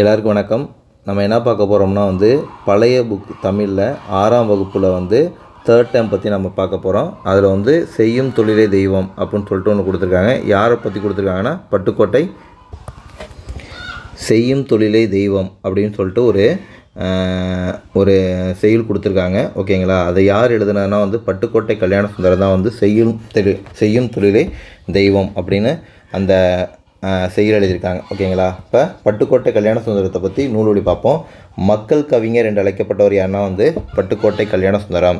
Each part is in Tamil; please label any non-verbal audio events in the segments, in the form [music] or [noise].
எல்லாருக்கும் வணக்கம். நம்ம என்ன பார்க்க போகிறோம்னா வந்து பழைய புக் தமிழில் ஆறாம் வகுப்பில் வந்து தேர்ட் டைம் பற்றி நம்ம பார்க்க போகிறோம் அதில் வந்து செய்யும் தொழிலே தெய்வம் அப்படின்னு சொல்லிட்டு ஒன்று கொடுத்துருக்காங்க. யாரை பற்றி கொடுத்துருக்காங்கன்னா பட்டுக்கோட்டை செய்யும் தொழிலே தெய்வம் அப்படின்னு சொல்லிட்டு ஒரு ஒரு செயல் கொடுத்துருக்காங்க. ஓகேங்களா? அதை யார் எழுதுனான்னா வந்து பட்டுக்கோட்டை கல்யாண சுந்தரம் தான் வந்து செய்யும் தெரு செய்யும் தொழிலே தெய்வம் அப்படின்னு அந்த செய்யுள் எழுதியிருக்காங்க. ஓகேங்களா இப்போ பட்டுக்கோட்டை கல்யாண சுந்தரத்தை பற்றி நூல்வழி பார்ப்போம். மக்கள் கவிஞர் என்று அழைக்கப்பட்டவர் யாருன்னா வந்து பட்டுக்கோட்டை கல்யாண சுந்தரம்.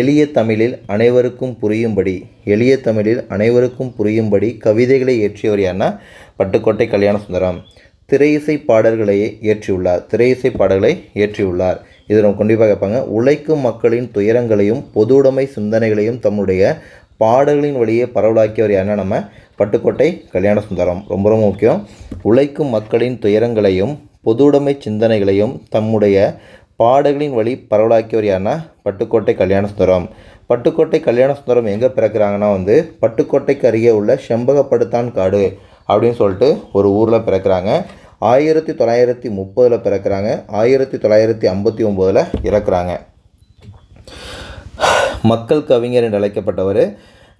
எளிய தமிழில் அனைவருக்கும் புரியும்படி எளிய தமிழில் அனைவருக்கும் புரியும்படி கவிதைகளை இயற்றியவர் யாருன்னா பட்டுக்கோட்டை கல்யாண சுந்தரம். திரையிசை பாடல்களை இயற்றியுள்ளார். திரையிசை பாடல்களை இயற்றியுள்ளார். இதை நம்ம கண்டிப்பாக கேட்பாங்க. உழைக்கும் மக்களின் துயரங்களையும் பொதுவுடைமை சிந்தனைகளையும் தம்முடைய பாடல்களின் வழியே பரவலாக்கியவர் யாருன்னா நம்ம பட்டுக்கோட்டை கல்யாண சுந்தரம். ரொம்ப ரொம்ப முக்கியம். உழைக்கும் மக்களின் துயரங்களையும் பொதுவுடைமை சிந்தனைகளையும் தம்முடைய பாடல்களின் வழி பரவலாக்கியவர் யாருன்னா பட்டுக்கோட்டை கல்யாண சுந்தரம். பட்டுக்கோட்டை கல்யாண சுந்தரம் எங்கே பிறக்கிறாங்கன்னா வந்து பட்டுக்கோட்டைக்கு அருகே உள்ள செம்பகப்படுத்தான் காடு அப்படின்னு சொல்லிட்டு ஒரு ஊரில் பிறக்கிறாங்க. ஆயிரத்தி தொள்ளாயிரத்தி முப்பதில் பிறக்கிறாங்க. ஆயிரத்தி தொள்ளாயிரத்தி ஐம்பத்தி ஒம்போதில் இறக்குறாங்க. மக்கள் கவிஞர் என்று அழைக்கப்பட்டவர்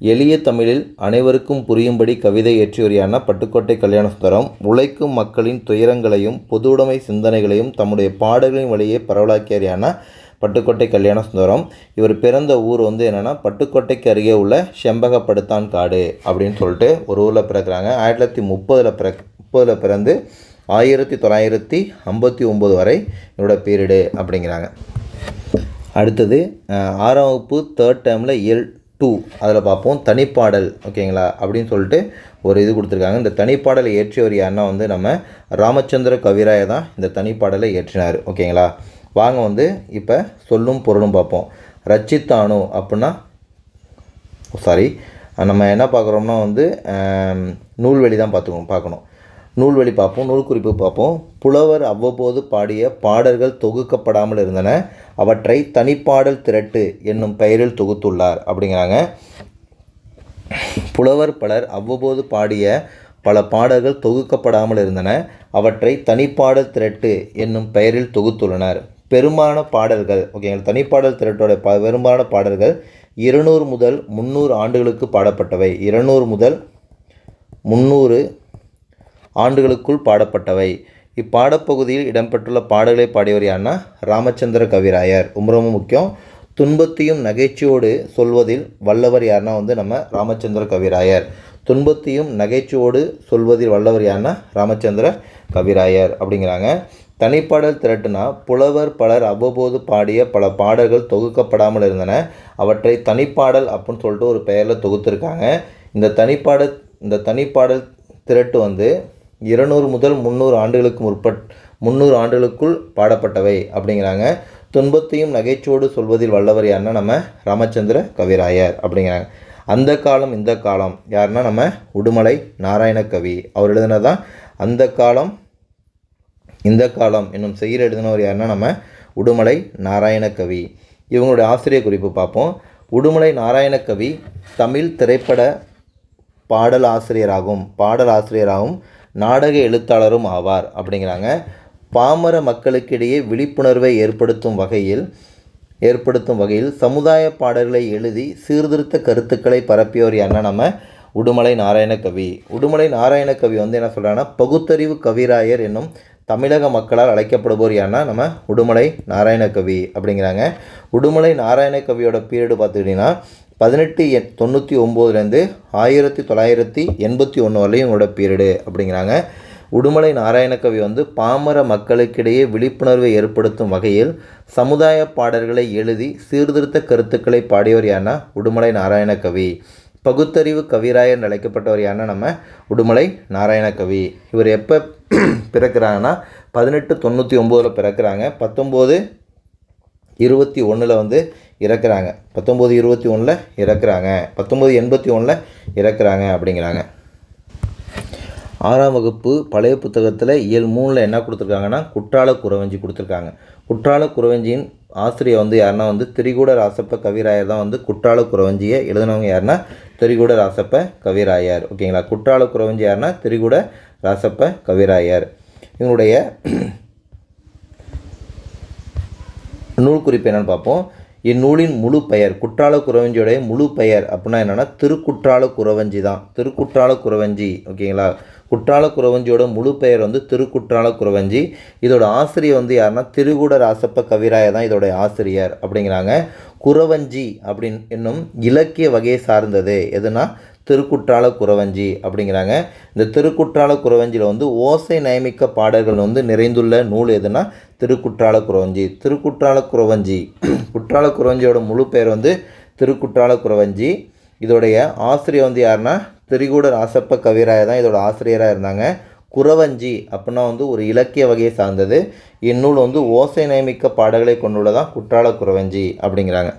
எளிய தமிழில் அனைவருக்கும் புரியும்படி கவிதை இயற்றியவரியான பட்டுக்கோட்டை கல்யாண சுந்தரம் உழைக்கும் மக்களின் துயரங்களையும் பொதுவுடைமை சிந்தனைகளையும் தம்முடைய பாடல்களின் வழியே பரவலாக்கியவர் பட்டுக்கோட்டை கல்யாண சுந்தரம். இவர் பிறந்த ஊர் வந்து என்னென்னா பட்டுக்கோட்டைக்கு அருகே உள்ள செம்பகப்படுத்தான் காடு அப்படின்னு சொல்லிட்டு ஒரு ஊரில் பிறக்கிறாங்க. ஆயிரத்தி தொள்ளாயிரத்தி முப்பதில் பிற முப்பதில் பிறந்து ஆயிரத்தி தொள்ளாயிரத்தி ஐம்பத்தி ஒம்பது வரை இவரோட பீரியடு அப்படிங்கிறாங்க. அடுத்தது ஆறாம் வகுப்பு தேர்ட் டேர்மில் இயல் டூ அதில் பார்ப்போம். தனிப்பாடல் ஓகேங்களா? அப்படின்னு சொல்லிட்டு ஒரு இது கொடுத்துருக்காங்க. இந்த தனிப்பாடலை இயற்றியவர் யாருன்னா வந்து நம்ம ராமச்சந்திர கவிராய தான் இந்த தனிப்பாடலை இயற்றினார். ஓகேங்களா? வாங்க வந்து இப்போ சொல்லும் பொருளும் பார்ப்போம். ரச்சித்தானு அப்படின்னா சாரி நம்ம என்ன பார்க்குறோம்னா வந்து நூல்வெளி தான் பார்த்துக்கணும் பார்க்கணும். நூல்வெளி பார்ப்போம் நூல் குறிப்பு பார்ப்போம். புலவர் அவ்வப்போது பாடிய பாடல்கள் தொகுக்கப்படாமல் இருந்தன. அவற்றை தனிப்பாடல் திரட்டு என்னும் பெயரில் தொகுத்துள்ளார். அப்படிங்கிறாங்க. புலவர் பலர் அவ்வப்போது பாடிய பல பாடல்கள் தொகுக்கப்படாமல் இருந்தன. அவற்றை தனிப்பாடல் திரட்டு என்னும் பெயரில் தொகுத்துள்ளனர். பெரும்பாலான பாடல்கள் ஓகேங்களா தனிப்பாடல் திரட்டோட ப பெரும்பாலான பாடல்கள் இருநூறு முதல் முந்நூறு ஆண்டுகளுக்கு பாடப்பட்டவை. இருநூறு முதல் முந்நூறு ஆண்டுகளுக்குள் பாடப்பட்டவை. இப்பாடப்பகுதியில் இடம்பெற்றுள்ள பாடல்களை பாடியவர் யாருன்னா ராமச்சந்திர கவிராயர். ரொம்ப ரொம்ப முக்கியம். துன்பத்தையும் நகைச்சுவோடு சொல்வதில் வல்லவர் யாருன்னா வந்து நம்ம ராமச்சந்திர கவிராயர். துன்பத்தையும் நகைச்சுவோடு சொல்வதில் வல்லவர் யாருன்னா ராமச்சந்திர கவிராயர் அப்படிங்கிறாங்க. தனிப்பாடல் திரட்டுனா புலவர் பலர் அவ்வப்போது பாடிய பல பாடல்கள் தொகுக்கப்படாமல் இருந்தன. அவற்றை தனிப்பாடல் அப்படின்னு சொல்லிட்டு ஒரு பெயரில் தொகுத்துருக்காங்க. இந்த தனிப்பாடல் இந்த தனிப்பாடல் திரட்டு வந்து இருநூறு முதல் முந்நூறு ஆண்டுகளுக்கு முற்பட் முந்நூறு ஆண்டுகளுக்குள் பாடப்பட்டவை அப்படிங்கிறாங்க. துன்பத்தையும் நகைச்சோடு சொல்வதில் வல்லவர் யாருன்னா நம்ம ராமச்சந்திர கவிராயர் அப்படிங்கிறாங்க. அந்த காலம் இந்த காலம் யாருன்னா நம்ம உடுமலை நாராயண கவி அவர் எழுதினதான் அந்த காலம் இந்த காலம் என்னும் செய்கிற எழுதினவர் யாருன்னா நம்ம உடுமலை நாராயண கவி. இவங்களுடைய ஆசிரியர் குறிப்பு பார்ப்போம். உடுமலை நாராயண கவி தமிழ் திரைப்பட பாடல் ஆசிரியராகவும் பாடல் ஆசிரியராகவும் நாடக எழுத்தாளரும் ஆவார் அப்படிங்கிறாங்க. பாமர மக்களுக்கிடையே விழிப்புணர்வை ஏற்படுத்தும் வகையில் ஏற்படுத்தும் வகையில் சமுதாய பாடல்களை எழுதி சீர்திருத்த கருத்துக்களை பரப்பியவர் என்ன நம்ம உடுமலை நாராயண கவி. உடுமலை நாராயண கவி வந்து என்ன சொல்கிறாங்கன்னா பகுத்தறிவு கவிராயர் என்னும் தமிழக மக்களால் அழைக்கப்படுபவர் யாருன்னா நம்ம உடுமலை நாராயண கவி அப்படிங்கிறாங்க. உடுமலை நாராயண கவியோட பீரியடு பார்த்துக்கிட்டிங்கன்னா பதினெட்டு எண் தொண்ணூற்றி ஒம்போதுலேருந்து ஆயிரத்தி தொள்ளாயிரத்தி எண்பத்தி ஒன்று வரலையும் இவங்களோட பீரியடு அப்படிங்கிறாங்க. உடுமலை நாராயணகவி வந்து பாமர மக்களுக்கிடையே விழிப்புணர்வை ஏற்படுத்தும் வகையில் சமுதாய பாடல்களை எழுதி சீர்திருத்த கருத்துக்களை பாடியவர் யாருன்னா உடுமலை நாராயணகவி பகுத்தறிவு கவிராயர் அழைக்கப்பட்டவர் யாருன்னா நம்ம உடுமலை நாராயணகவி இவர் எப்போ [clears throat] பிறக்கிறாங்கன்னா பதினெட்டு தொண்ணூற்றி ஒம்போதில் பிறக்கிறாங்க. பத்தொம்போது இருபத்தி ஒன்றில் வந்து இறக்குறாங்க. பத்தொம்போது இருபத்தி ஒன்றில் இறக்குறாங்க. பத்தொம்போது எண்பத்தி ஒன்றில் இறக்குறாங்க அப்படிங்கிறாங்க. ஆறாம் வகுப்பு பழைய புத்தகத்தில் இயல் மூணில் என்ன கொடுத்துருக்காங்கன்னா குற்றால குறவஞ்சி கொடுத்துருக்காங்க. குற்றால குறவஞ்சியின் ஆசிரியர் வந்து யாருன்னா வந்து திரிகூட ராசப்ப கவிராயர் தான் வந்து குற்றால குறவஞ்சியை எழுதினவங்க யாருன்னா திரிகூட ராசப்ப கவிராயர். ஓகேங்களா? குற்றால குறவஞ்சி யாருன்னா திரிகூட ராசப்ப கவிராயர். இவனுடைய நூல் குறிப்பு என்னென்னு பார்ப்போம். இந்நூலின் முழு பெயர் குற்றால குறவஞ்சியுடைய முழு பெயர் அப்படின்னா என்னென்னா திருக்குற்றால குறவஞ்சி தான். திருக்குற்றால குறவஞ்சி ஓகேங்களா? குற்றால குறவஞ்சியோட முழு பெயர் வந்து திருக்குற்றால குறவஞ்சி. இதோட ஆசிரியர் வந்து யாருன்னா திருகுட ராசப்ப கவிராய தான் இதோடைய ஆசிரியர் அப்படிங்கிறாங்க. குறவஞ்சி அப்படின் என்னும் இலக்கிய வகையை சார்ந்தது. எதுனா திருக்குற்றால குறவஞ்சி அப்படிங்கிறாங்க. இந்த திருக்குற்றால குறவஞ்சியில் வந்து ஓசை நயமிக்க பாடல்கள் வந்து நிறைந்துள்ள நூல் எதுனா திருக்குற்றால குறவஞ்சி. திருக்குற்றால குறவஞ்சி. [clears throat] குற்றால குறவஞ்சியோட முழு பெயர் வந்து திருக்குற்றால குறவஞ்சி. இதோடைய ஆசிரியர் வந்து யாருன்னா? திரிகூட ராசப்ப கவிராய தான் இதோட ஆசிரியராக இருந்தாங்க. குறவஞ்சி அப்படின்னா வந்து ஒரு இலக்கிய வகையை சார்ந்தது. இந்நூல் வந்து ஓசை நயமிக்க பாடல்களை கொண்டுள்ளதான் குற்றால குறவஞ்சி அப்படிங்கிறாங்க.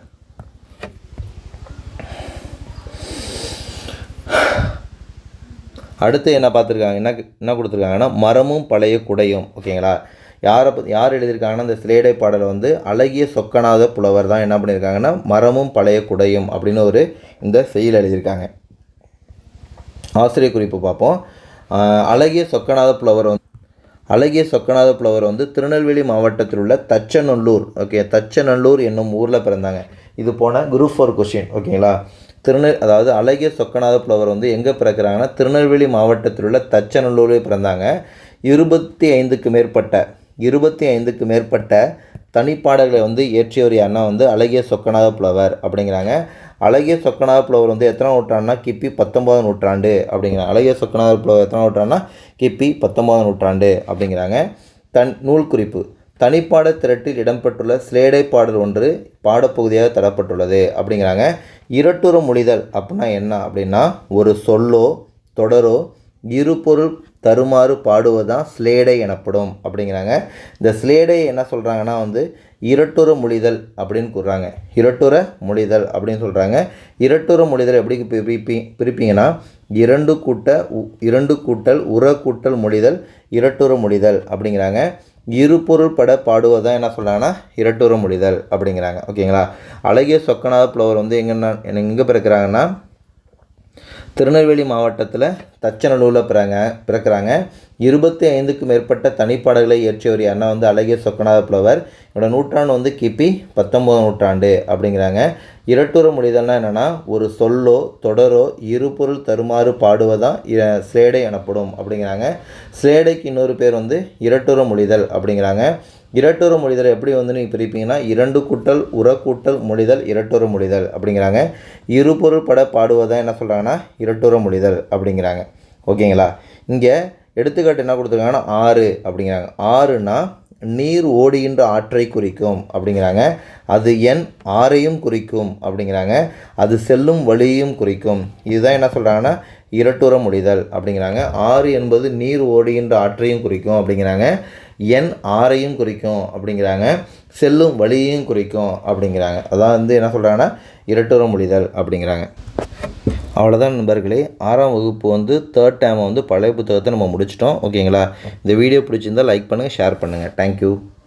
அடுத்து என்ன பார்த்துருக்காங்க? என்ன என்ன கொடுத்துருக்காங்கன்னா மரமும் பழைய குடையும். ஓகேங்களா? யாரை யார் எழுதியிருக்காங்கன்னா இந்த சிலேடை பாடலை வந்து அழகிய சொக்கநாத புலவர் தான் என்ன பண்ணியிருக்காங்கன்னா மரமும் பழைய குடையும் அப்படின்னு ஒரு இந்த செயல் எழுதியிருக்காங்க. ஆசிரியர் குறிப்பு பார்ப்போம். அழகிய சொக்கநாத புலவர் வந்து அழகிய சொக்கநாத புலவர் வந்து திருநெல்வேலி மாவட்டத்தில் உள்ள தச்சநல்லூர். ஓகே தச்சநல்லூர் என்னும் ஊரில் பிறந்தாங்க. இது போன குரூப் ஃபோர் கொஷின் ஓகேங்களா? திருநெல் அதாவது அழகிய சொக்கநாத புலவர் வந்து எங்கே பிறக்கிறாங்கன்னா திருநெல்வேலி மாவட்டத்தில் உள்ள தச்சநல்லூரில் பிறந்தாங்க. இருபத்தி ஐந்துக்கு மேற்பட்ட இருபத்தி ஐந்துக்கு மேற்பட்ட தனிப்பாடல்களை வந்து இயற்றியவர் யாருன்னா வந்து அழகிய சொக்கநாத புலவர் அப்படிங்கிறாங்க. அழகிய சொக்கநாத புலவர் வந்து எத்தனை நூற்றாண்டுனா கிபி பத்தொன்பதாம் நூற்றாண்டு அப்படிங்கிறாங்க. அழகிய சொக்கநாத புலவர் எத்தனை நூற்றாண்டுனா கிபி பத்தொன்பதாம் நூற்றாண்டு அப்படிங்கிறாங்க. தன் நூல் குறிப்பு. தனிப்பாட திரட்டில் இடம்பெற்றுள்ள ஸ்லேடை பாடல் ஒன்று பாடப்பகுதியாக தரப்பட்டுள்ளது. அப்படிங்கிறாங்க. இரட்டுற மொழிதல் அப்படின்னா என்ன? அப்படின்னா ஒரு சொல்லோ தொடரோ இருபொருள் தருமாறு பாடுவதுதான் ஸ்லேடை எனப்படும். அப்படிங்கிறாங்க. இந்த ஸ்லேடை என்ன சொல்கிறாங்கன்னா வந்து இரட்டுற மொழிதல் அப்படின்னு கூறுறாங்க. இரட்டுற மொழிதல் அப்படின்னு சொல்கிறாங்க இரட்டுற மொழிதல் எப்படி பிரிப்பி பிரிப்பீங்கன்னா இரண்டு கூட்ட உ- இரண்டு கூட்டல் உர கூட்டல் மொழிதல் இரட்டுற மொழிதல் அப்படிங்கிறாங்க. இருபொருள்பட பாடுவதான் என்ன சொல்கிறாங்கன்னா இரட்டுற முடிதல் அப்படிங்கிறாங்க. ஓகேங்களா? அழகிய சொக்கநாத புலவர் வந்து எங்கன்னா எங்கே பிறக்கிறாங்கன்னா திருநெல்வேலி மாவட்டத்தில் தச்சநல்லூரில் பிறங்க பிறக்கிறாங்க. இருபத்தி ஐந்துக்கும் மேற்பட்ட தனிப்பாடல்களை இயற்றியவர் யாருன்னா வந்து அழகிய சொக்கநாத புலவர். இவரோட நூற்றாண்டு வந்து கிபி பத்தொன்பதாம் நூற்றாண்டு அப்படிங்கிறாங்க. இரட்டுற மொழிதல்னா என்னென்னா ஒரு சொல்லோ தொடரோ இருபொருள் தருமாறு பாடுவதான் ஸ்லேடை எனப்படும் அப்படிங்கிறாங்க. ஸ்லேடைக்கு இன்னொரு பேர் வந்து இரட்டுற மொழிதல் அப்படிங்கிறாங்க. இரட்டொரு மொழிதல் எப்படி வந்து நீங்கள் பிரிப்பீங்கன்னா இரண்டு கூட்டல் உர கூட்டல் மொழிதல் இரட்டொரு மொழிதல் அப்படிங்கிறாங்க. இருபொருள் பட பாடுவதாக என்ன சொல்கிறாங்கன்னா இரட்டொரு மொழிதல் அப்படிங்கிறாங்க. ஓகேங்களா? இங்கே எடுத்துக்காட்டு என்ன கொடுத்துருக்காங்கன்னா ஆறு அப்படிங்கிறாங்க. ஆறுனா நீர் ஓடுகின்ற ஆற்றை குறிக்கும் அப்படிங்கிறாங்க. அது எண் ஆறையும் குறிக்கும் அப்படிங்கிறாங்க. அது செல்லும் வழியையும் குறிக்கும். இதுதான் என்ன சொல்கிறாங்கன்னா இரட்டுற முடிதல் அப்படிங்கிறாங்க. ஆறு என்பது நீர் ஓடுகின்ற ஆற்றையும் குறிக்கும் அப்படிங்கிறாங்க. எண் ஆறையும் குறிக்கும் அப்படிங்கிறாங்க. செல்லும் வழியையும் குறிக்கும் அப்படிங்கிறாங்க. அதான் வந்து என்ன சொல்கிறாங்கன்னா இரட்டுற முடிதல் அப்படிங்கிறாங்க. அவ்வளோதான் நண்பர்களே. ஆறாம் வகுப்பு வந்து தேர்ட் டைம் வந்து பழைய புத்தகத்தை நம்ம முடிச்சிட்டோம். ஓகேங்களா? இந்த வீடியோ பிடிச்சிருந்தால் லைக் பண்ணுங்கள் ஷேர் பண்ணுங்கள் தேங்க்யூ